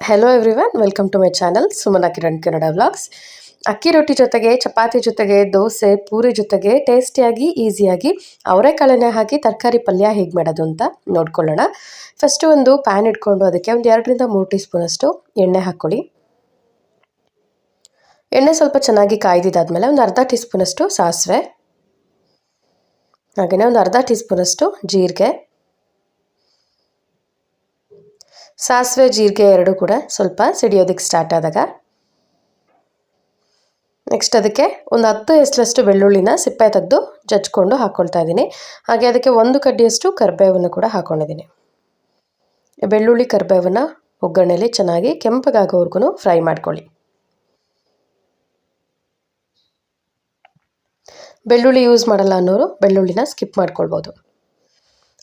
Hello everyone welcome to my channel Sumana Kiran Kannada vlogs ಅಕ್ಕಿ ರೊಟ್ಟಿ ಜೊತೆಗೆ, ಚಪಾತಿ ಜೊತೆಗೆ, ದೋಸೆ, ಪೂರಿ ಜೊತೆಗೆ ಟೇಸ್ಟಿಯಾಗಿ, ಈಸಿಯಾಗಿ ಅವರೆಕಾಳನ್ನೇ ಹಾಕಿ ತರಕಾರಿ ಪಲ್ಯ ಹೇಗೆ ಮಾಡೋದು ಅಂತ ನೋಡ್ಕೊಳ್ಳೋಣ. ಫಸ್ಟು ಒಂದು ಪ್ಯಾನ್ ಇಟ್ಕೊಂಡು ಅದಕ್ಕೆ ಒಂದು ಎರಡರಿಂದ ಮೂರು ಟೀ ಸ್ಪೂನಷ್ಟು ಎಣ್ಣೆ ಹಾಕ್ಕೊಳ್ಳಿ. ಎಣ್ಣೆ ಸ್ವಲ್ಪ ಚೆನ್ನಾಗಿ ಕಾಯ್ದಿದ್ದಾದಮೇಲೆ ಒಂದು ಅರ್ಧ ಟೀ ಸ್ಪೂನಷ್ಟು ಸಾಸಿವೆ. ಹಾಗೆಯೇ ಒಂದು ಅರ್ಧ ಟೀ ಸ್ಪೂನಷ್ಟು ಜೀರಿಗೆ. ಸಾಸಿವೆ, ಜೀರಿಗೆ ಎರಡು ಕೂಡ ಸ್ವಲ್ಪ ಸಿಡಿಯೋದಕ್ಕೆ ಸ್ಟಾರ್ಟ್ ಆದಾಗ. ನೆಕ್ಸ್ಟ್ ಅದಕ್ಕೆ ಒಂದು ಹತ್ತು ಎಸ್ಲಷ್ಟು ಬೆಳ್ಳುಳ್ಳಿನ ಸಿಪ್ಪೆ ತೆಗೆದು ಜಜ್ಕೊಂಡು ಹಾಕ್ಕೊಳ್ತಾ ಇದ್ದೀನಿ. ಹಾಗೆ ಅದಕ್ಕೆ ಒಂದು ಕಡ್ಡಿಯಷ್ಟು ಕರಿಬೇವನ್ನು ಕೂಡ ಹಾಕ್ಕೊಂಡಿದ್ದೀನಿ ಬೆಳ್ಳುಳ್ಳಿ, ಕರಿಬೇವನ್ನು ಒಗ್ಗರಣೆಯಲ್ಲಿ ಚೆನ್ನಾಗಿ ಕೆಂಪಗಾಗೋವರೆಗೂ ಫ್ರೈ ಮಾಡ್ಕೊಳ್ಳಿ. ಬೆಳ್ಳುಳ್ಳಿ ಯೂಸ್ ಮಾಡಲ್ಲ ಅನ್ನೋರು ಬೆಳ್ಳುಳ್ಳಿನ ಸ್ಕಿಪ್ ಮಾಡ್ಕೊಳ್ಬೋದು.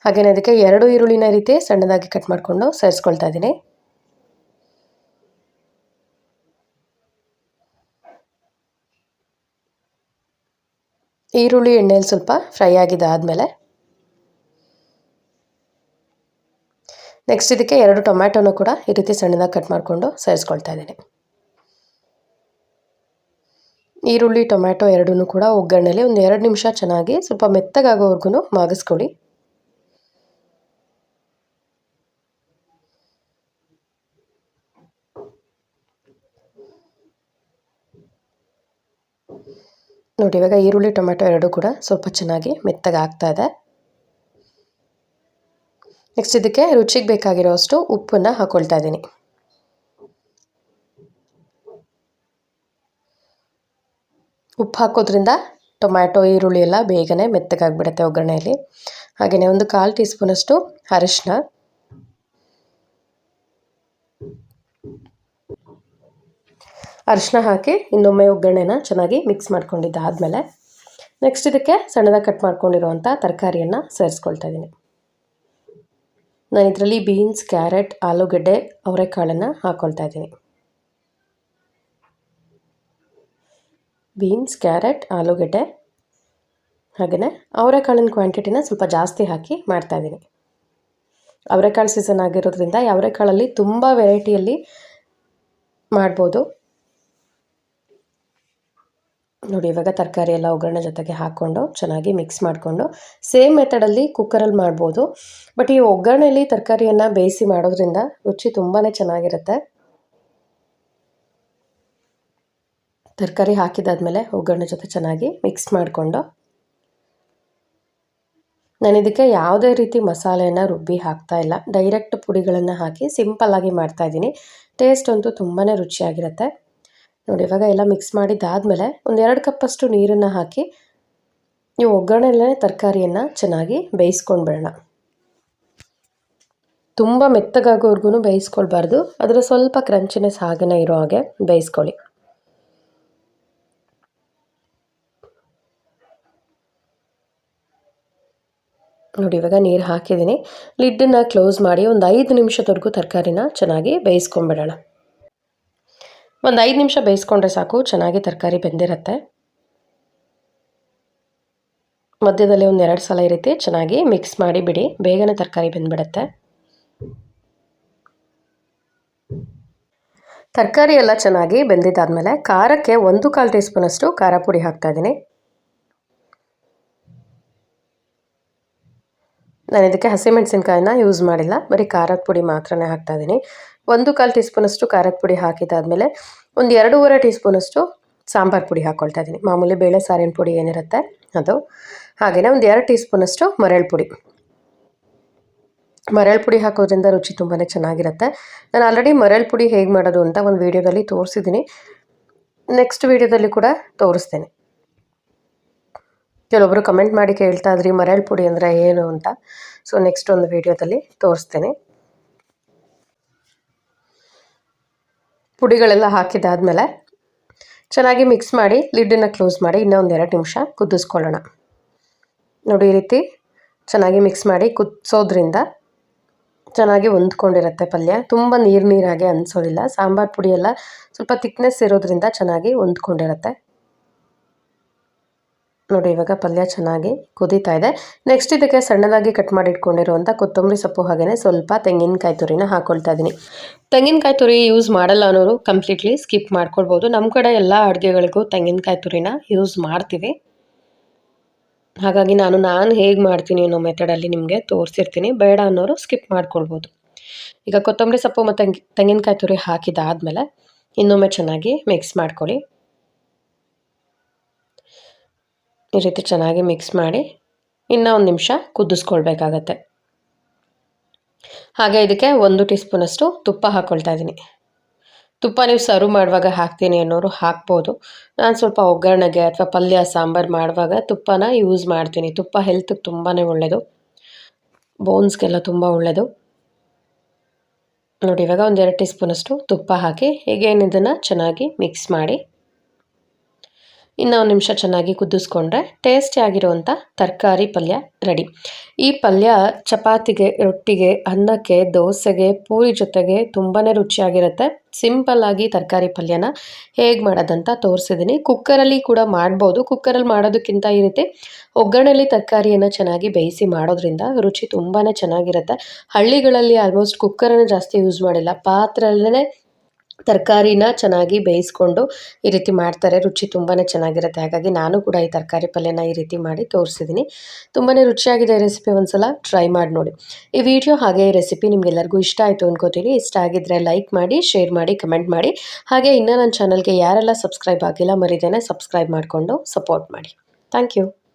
ಹಾಗೆಯೇ ಅದಕ್ಕೆ ಎರಡು ಈರುಳ್ಳಿನ ರೀತಿ ಸಣ್ಣದಾಗಿ ಕಟ್ ಮಾಡಿಕೊಂಡು ಸೇರಿಸ್ಕೊಳ್ತಾ ಇದ್ದೀನಿ. ಈರುಳ್ಳಿ ಎಣ್ಣೆಯಲ್ಲಿ ಸ್ವಲ್ಪ ಫ್ರೈ ಆಗಿದ್ದಾದಮೇಲೆ ನೆಕ್ಸ್ಟ್ ಇದಕ್ಕೆ ಎರಡು ಟೊಮ್ಯಾಟೋನೂ ಕೂಡ ಈ ರೀತಿ ಸಣ್ಣದಾಗಿ ಕಟ್ ಮಾಡಿಕೊಂಡು ಸೇರಿಸ್ಕೊಳ್ತಾ ಇದ್ದೀನಿ. ಈರುಳ್ಳಿ, ಟೊಮ್ಯಾಟೊ ಎರಡೂ ಕೂಡ ಒಗ್ಗರಣೆಯಲ್ಲಿ ಒಂದು ಎರಡು ನಿಮಿಷ ಚೆನ್ನಾಗಿ ಸ್ವಲ್ಪ ಮೆತ್ತಗಾಗೋವರೆಗೂ ಮಾಗಿಸ್ಕೊಳ್ಳಿ. ನೋಡಿ, ಇವಾಗ ಈರುಳ್ಳಿ, ಟೊಮೆಟೊ ಎರಡು ಕೂಡ ಸ್ವಲ್ಪ ಚೆನ್ನಾಗಿ ಮೆತ್ತಗೆ ಆಗ್ತಾ ಇದೆ. ನೆಕ್ಸ್ಟ್ ಇದಕ್ಕೆ ರುಚಿಗೆ ಬೇಕಾಗಿರೋ ಅಷ್ಟು ಉಪ್ಪನ್ನು ಹಾಕೊಳ್ತಾ ಇದ್ದೀನಿ. ಉಪ್ಪು ಹಾಕೋದ್ರಿಂದ ಟೊಮ್ಯಾಟೊ, ಈರುಳ್ಳಿ ಎಲ್ಲ ಬೇಗನೆ ಮೆತ್ತಗಾಗ್ಬಿಡುತ್ತೆ ಒಗ್ಗರಣೆಯಲ್ಲಿ. ಹಾಗೆಯೇ ಒಂದು ಕಾಲು ಟೀ ಸ್ಪೂನಷ್ಟು ಅರಿಶಿನ ಅರಿಶಿನ ಹಾಕಿ ಇನ್ನೊಮ್ಮೆ ಒಗ್ಗರಣೆನ ಚೆನ್ನಾಗಿ ಮಿಕ್ಸ್ ಮಾಡ್ಕೊಂಡಿದ್ದಾದಮೇಲೆ ನೆಕ್ಸ್ಟ್ ಇದಕ್ಕೆ ಸಣ್ಣದಾಗಿ ಕಟ್ ಮಾಡ್ಕೊಂಡಿರುವಂಥ ತರಕಾರಿಯನ್ನು ಸೇರಿಸ್ಕೊಳ್ತಾ ಇದ್ದೀನಿ ನಾನು ಇದರಲ್ಲಿ ಬೀನ್ಸ್ ಕ್ಯಾರೆಟ್ ಆಲೂಗಡ್ಡೆ, ಅವರೆಕಾಳನ್ನು ಹಾಕ್ಕೊಳ್ತಾ ಇದ್ದೀನಿ ಬೀನ್ಸ್ ಕ್ಯಾರೆಟ್ ಆಲೂಗಡ್ಡೆ ಹಾಗೆಯೇ ಅವರೆಕಾಳಿನ ಕ್ವಾಂಟಿಟಿನ ಸ್ವಲ್ಪ ಜಾಸ್ತಿ ಹಾಕಿ ಮಾಡ್ತಾಯಿದ್ದೀನಿ ಅವರೆಕಾಳು ಸೀಸನ್ ಆಗಿರೋದ್ರಿಂದ ಅವರೆಕಾಳಲ್ಲಿ ತುಂಬ ವೆರೈಟಿಯಲ್ಲಿ ಮಾಡ್ಬೋದು. ನೋಡಿ, ಇವಾಗ ತರಕಾರಿ ಎಲ್ಲ ಒಗ್ಗರಣೆ ಜೊತೆಗೆ ಹಾಕ್ಕೊಂಡು ಚೆನ್ನಾಗಿ ಮಿಕ್ಸ್ ಮಾಡಿಕೊಂಡು ಸೇಮ್ ಮೆಥಡಲ್ಲಿ ಕುಕ್ಕರಲ್ಲಿ ಮಾಡ್ಬೋದು. ಬಟ್ ಈ ಒಗ್ಗರಣೆಯಲ್ಲಿ ತರಕಾರಿಯನ್ನು ಬೇಯಿಸಿ ಮಾಡೋದ್ರಿಂದ ರುಚಿ ತುಂಬಾ ಚೆನ್ನಾಗಿರುತ್ತೆ. ತರಕಾರಿ ಹಾಕಿದಾದ್ಮೇಲೆ ಒಗ್ಗರಣೆ ಜೊತೆ ಚೆನ್ನಾಗಿ ಮಿಕ್ಸ್ ಮಾಡಿಕೊಂಡು ನಾನು ಇದಕ್ಕೆ ಯಾವುದೇ ರೀತಿ ಮಸಾಲೆಯನ್ನು ರುಬ್ಬಿ ಹಾಕ್ತಾ ಇಲ್ಲ. ಡೈರೆಕ್ಟ್ ಪುಡಿಗಳನ್ನು ಹಾಕಿ ಸಿಂಪಲ್ಲಾಗಿ ಮಾಡ್ತಾಯಿದ್ದೀನಿ ಟೇಸ್ಟ್ ಅಂತೂ ತುಂಬಾ ರುಚಿಯಾಗಿರುತ್ತೆ. ನೋಡಿ, ಇವಾಗ ಎಲ್ಲ ಮಿಕ್ಸ್ ಮಾಡಿದ್ದಾದಮೇಲೆ ಒಂದು ಎರಡು ಕಪ್ಪಷ್ಟು ನೀರನ್ನು ಹಾಕಿ ನೀವು ಒಗ್ಗರಣೆಲ್ಲೇ ತರಕಾರಿಯನ್ನು ಚೆನ್ನಾಗಿ ಬೇಯಿಸ್ಕೊಂಡು ಬಿಡೋಣ ತುಂಬ ಮೆತ್ತಗಾಗೋವರೆಗೂ ಬೇಯಿಸ್ಕೊಳ್ಬಾರ್ದು. ಅದರ ಸ್ವಲ್ಪ ಕ್ರಂಚಿನೆಸ್ ಹಾಗೆಯೇ ಇರೋ ಹಾಗೆ ಬೇಯಿಸ್ಕೊಳ್ಳಿ. ನೋಡಿ, ಇವಾಗ ನೀರು ಹಾಕಿದ್ದೀನಿ. ಲಿಡ್ಡನ್ನು ಕ್ಲೋಸ್ ಮಾಡಿ ಒಂದು ಐದು ನಿಮಿಷದವರೆಗೂ ತರಕಾರಿನ ಚೆನ್ನಾಗಿ ಬೇಯಿಸ್ಕೊಂಬಿಡೋಣ ಒಂದು ಐದು ನಿಮಿಷ ಬೇಯಿಸ್ಕೊಂಡ್ರೆ ಸಾಕು, ಚೆನ್ನಾಗಿ ತರಕಾರಿ ಬೆಂದಿರುತ್ತೆ. ಮಧ್ಯದಲ್ಲಿ ಒಂದು ಎರಡು ಸಲ ಈ ರೀತಿ ಚೆನ್ನಾಗಿ ಮಿಕ್ಸ್ ಮಾಡಿ ಬಿಡಿ, ಬೇಗನೆ ತರಕಾರಿ ಬೆಂದ್ಬಿಡುತ್ತೆ. ತರಕಾರಿ ಎಲ್ಲ ಚೆನ್ನಾಗಿ ಬೆಂದಿದ್ದಾದಮೇಲೆ ಖಾರಕ್ಕೆ ಒಂದು ಕಾಲು ಟೀ ಖಾರ ಪುಡಿ ಹಾಕ್ತಾಯಿದ್ದೀನಿ ನಾನು ಇದಕ್ಕೆ ಹಸಿಮೆಣಸಿನ್ಕಾಯಿನ ಯೂಸ್ ಮಾಡಿಲ್ಲ, ಬರೀ ಖಾರದ ಪುಡಿ ಮಾತ್ರನೇ ಹಾಕ್ತಾಯಿದ್ದೀನಿ ಒಂದು ಕಾಲು ಟೀ ಸ್ಪೂನಷ್ಟು ಖಾರದ ಪುಡಿ ಹಾಕಿದ್ದಾದಮೇಲೆ ಒಂದು ಎರಡೂವರೆ ಟೀ ಸ್ಪೂನಷ್ಟು ಸಾಂಬಾರು ಪುಡಿ ಹಾಕ್ಕೊಳ್ತಾ ಇದ್ದೀನಿ. ಮಾಮೂಲಿ ಬೇಳೆ ಸಾರಿನ ಪುಡಿ ಏನಿರುತ್ತೆ ಅದು. ಹಾಗೆಯೇ ಒಂದು ಎರಡು ಟೀ ಸ್ಪೂನಷ್ಟು ಮರಳು ಪುಡಿ. ಮರಳು ಪುಡಿ ಹಾಕೋದ್ರಿಂದ ರುಚಿ ತುಂಬಾ ಚೆನ್ನಾಗಿರುತ್ತೆ. ನಾನು ಆಲ್ರೆಡಿ ಮರಳು ಪುಡಿ ಹೇಗೆ ಮಾಡೋದು ಅಂತ ಒಂದು ವೀಡಿಯೋದಲ್ಲಿ ತೋರಿಸಿದ್ದೀನಿ. ನೆಕ್ಸ್ಟ್ ವೀಡಿಯೋದಲ್ಲಿ ಕೂಡ ತೋರಿಸ್ತೇನೆ. ಕೆಲವೊಬ್ಬರು ಕಮೆಂಟ್ ಮಾಡಿ ಕೇಳ್ತಾ ಇದ್ರಿ ಮರಳು ಪುಡಿ ಅಂದರೆ ಏನು ಅಂತ. ಸೊ ನೆಕ್ಸ್ಟ್ ಒಂದು ವೀಡಿಯೋದಲ್ಲಿ ತೋರಿಸ್ತೇನೆ. ಪುಡಿಗಳೆಲ್ಲ ಹಾಕಿದಾದಮೇಲೆ ಚೆನ್ನಾಗಿ ಮಿಕ್ಸ್ ಮಾಡಿ ಲಿಡ್ಡನ್ನು ಕ್ಲೋಸ್ ಮಾಡಿ ಇನ್ನೂ ಒಂದು ಎರಡು ನಿಮಿಷ ಕುದಿಸ್ಕೊಳ್ಳೋಣ. ನೋಡಿ, ಈ ರೀತಿ ಚೆನ್ನಾಗಿ ಮಿಕ್ಸ್ ಮಾಡಿ ಕುದಿಸೋದ್ರಿಂದ ಚೆನ್ನಾಗಿ ಹೊಂದ್ಕೊಂಡಿರುತ್ತೆ ಪಲ್ಯ. ತುಂಬ ನೀರು ನೀರಾಗಿ ಅನಿಸೋದಿಲ್ಲ. ಸಾಂಬಾರು ಪುಡಿಯೆಲ್ಲ ಸ್ವಲ್ಪ ತಿಕ್ನೆಸ್ ಇರೋದ್ರಿಂದ ಚೆನ್ನಾಗಿ ಹೊಂದ್ಕೊಂಡಿರುತ್ತೆ. ನೋಡಿ, ಇವಾಗ ಪಲ್ಯ ಚೆನ್ನಾಗಿ ಕುದೀತಾ ಇದೆ. ನೆಕ್ಸ್ಟ್ ಇದಕ್ಕೆ ಸಣ್ಣದಾಗಿ ಕಟ್ ಮಾಡಿ ಇಟ್ಕೊಂಡಿರುವಂಥ ಕೊತ್ತಂಬರಿ ಸೊಪ್ಪು ಹಾಗೆಯೇ ಸ್ವಲ್ಪ ತೆಂಗಿನಕಾಯಿ ತುರಿನ ಹಾಕೊಳ್ತಾ ಇದ್ದೀನಿ ತೆಂಗಿನಕಾಯಿ ತುರಿ ಯೂಸ್ ಮಾಡಲ್ಲ ಅನ್ನೋರು ಕಂಪ್ಲೀಟ್ಲಿ ಸ್ಕಿಪ್ ಮಾಡ್ಕೊಳ್ಬೋದು. ನಮ್ಮ ಕಡೆ ಎಲ್ಲ ಅಡುಗೆಗಳಿಗೂ ತೆಂಗಿನಕಾಯಿ ತುರಿನ ಯೂಸ್ ಮಾಡ್ತೀವಿ. ಹಾಗಾಗಿ ನಾನು ನಾನು ಹೇಗೆ ಮಾಡ್ತೀನಿ ಅನ್ನೋ ಮೆಥಡಲ್ಲಿ ನಿಮಗೆ ತೋರಿಸಿರ್ತೀನಿ. ಬೇಡ ಅನ್ನೋರು ಸ್ಕಿಪ್ ಮಾಡ್ಕೊಳ್ಬೋದು. ಈಗ ಕೊತ್ತಂಬರಿ ಸೊಪ್ಪು ಮತ್ತು ತೆಂಗಿನಕಾಯಿ ತುರಿ ಹಾಕಿದಾದಮೇಲೆ ಇನ್ನೊಮ್ಮೆ ಚೆನ್ನಾಗಿ ಮಿಕ್ಸ್ ಮಾಡ್ಕೊಳ್ಳಿ. ಈ ರೀತಿ ಚೆನ್ನಾಗಿ ಮಿಕ್ಸ್ ಮಾಡಿ ಇನ್ನೂ ಒಂದು ನಿಮಿಷ ಕುದಿಸ್ಕೊಳ್ಬೇಕಾಗತ್ತೆ. ಹಾಗೆ ಇದಕ್ಕೆ ಒಂದು ಟೀ ಸ್ಪೂನಷ್ಟು ತುಪ್ಪ ಹಾಕ್ಕೊಳ್ತಾ ಇದ್ದೀನಿ. ತುಪ್ಪ ನೀವು ಸರ್ವ್ ಮಾಡುವಾಗ ಹಾಕ್ತೀನಿ ಅನ್ನೋರು ಹಾಕ್ಬೋದು. ನಾನು ಸ್ವಲ್ಪ ಒಗ್ಗರಣೆಗೆ ಅಥವಾ ಪಲ್ಯ, ಸಾಂಬಾರು ಮಾಡುವಾಗ ತುಪ್ಪನ ಯೂಸ್ ಮಾಡ್ತೀನಿ. ತುಪ್ಪ ಹೆಲ್ತ್ಗೆ ತುಂಬಾ ಒಳ್ಳೆಯದು ಬೋನ್ಸ್ಗೆಲ್ಲ ತುಂಬ ಒಳ್ಳೆಯದು ನೋಡಿ ಇವಾಗ ಒಂದು ಎರಡು ಟೀ ಸ್ಪೂನಷ್ಟು ತುಪ್ಪ ಹಾಕಿ, ಹೀಗೇನು ಇದನ್ನು ಚೆನ್ನಾಗಿ ಮಿಕ್ಸ್ ಮಾಡಿ ಇನ್ನು ಒಂದು ನಿಮಿಷ ಚೆನ್ನಾಗಿ ಕುದಿಸ್ಕೊಂಡ್ರೆ ಟೇಸ್ಟಿ ಆಗಿರುವಂಥ ತರಕಾರಿ ಪಲ್ಯ ರೆಡಿ ಈ ಪಲ್ಯ ಚಪಾತಿಗೆ, ರೊಟ್ಟಿಗೆ, ಅನ್ನಕ್ಕೆ, ದೋಸೆಗೆ, ಪೂರಿ ಜೊತೆಗೆ ತುಂಬಾ ರುಚಿಯಾಗಿರುತ್ತೆ. ಸಿಂಪಲ್ಲಾಗಿ ತರಕಾರಿ ಪಲ್ಯನ ಹೇಗೆ ಮಾಡೋದಂತ ತೋರಿಸಿದ್ದೀನಿ ಕುಕ್ಕರಲ್ಲಿ ಕೂಡ ಮಾಡ್ಬೋದು. ಕುಕ್ಕರಲ್ಲಿ ಮಾಡೋದಕ್ಕಿಂತ ಈ ರೀತಿ ಒಗ್ಗರಣೆಯಲ್ಲಿ ತರಕಾರಿಯನ್ನು ಚೆನ್ನಾಗಿ ಬೇಯಿಸಿ ಮಾಡೋದ್ರಿಂದ ರುಚಿ ತುಂಬಾ ಚೆನ್ನಾಗಿರುತ್ತೆ. ಹಳ್ಳಿಗಳಲ್ಲಿ ಆಲ್ಮೋಸ್ಟ್ ಕುಕ್ಕರನ್ನು ಜಾಸ್ತಿ ಯೂಸ್ ಮಾಡಿಲ್ಲ. ಪಾತ್ರೆಯಲ್ಲೇ ತರಕಾರಿನ ಚೆನ್ನಾಗಿ ಬೇಯಿಸ್ಕೊಂಡು ಈ ರೀತಿ ಮಾಡ್ತಾರೆ. ರುಚಿ ತುಂಬಾ ಚೆನ್ನಾಗಿರುತ್ತೆ. ಹಾಗಾಗಿ ನಾನು ಕೂಡ ಈ ತರಕಾರಿ ಪಲ್ಯನ ಈ ರೀತಿ ಮಾಡಿ ತೋರಿಸಿದ್ದೀನಿ. ತುಂಬಾ ರುಚಿಯಾಗಿದೆ ರೆಸಿಪಿ ಒಂದ್ಸಲ ಟ್ರೈ ಮಾಡಿ ನೋಡಿ. ಈ ವಿಡಿಯೋ ಹಾಗೆ ಈ ರೆಸಿಪಿ ನಿಮಗೆಲ್ಲರಿಗೂ ಇಷ್ಟ ಆಯಿತು ಅಂದ್ಕೋತೀನಿ ಇಷ್ಟ ಆಗಿದ್ದರೆ ಲೈಕ್ ಮಾಡಿ, ಶೇರ್ ಮಾಡಿ, ಕಮೆಂಟ್ ಮಾಡಿ. ಹಾಗೆ ಇನ್ನೂ ನನ್ನ ಚಾನಲ್ಗೆ ಯಾರೆಲ್ಲ ಸಬ್ಸ್ಕ್ರೈಬ್ ಆಗಿಲ್ಲ ಮರಿದೇನೆ ಸಬ್ಸ್ಕ್ರೈಬ್ ಮಾಡಿಕೊಂಡು ಸಪೋರ್ಟ್ ಮಾಡಿ. Thank you.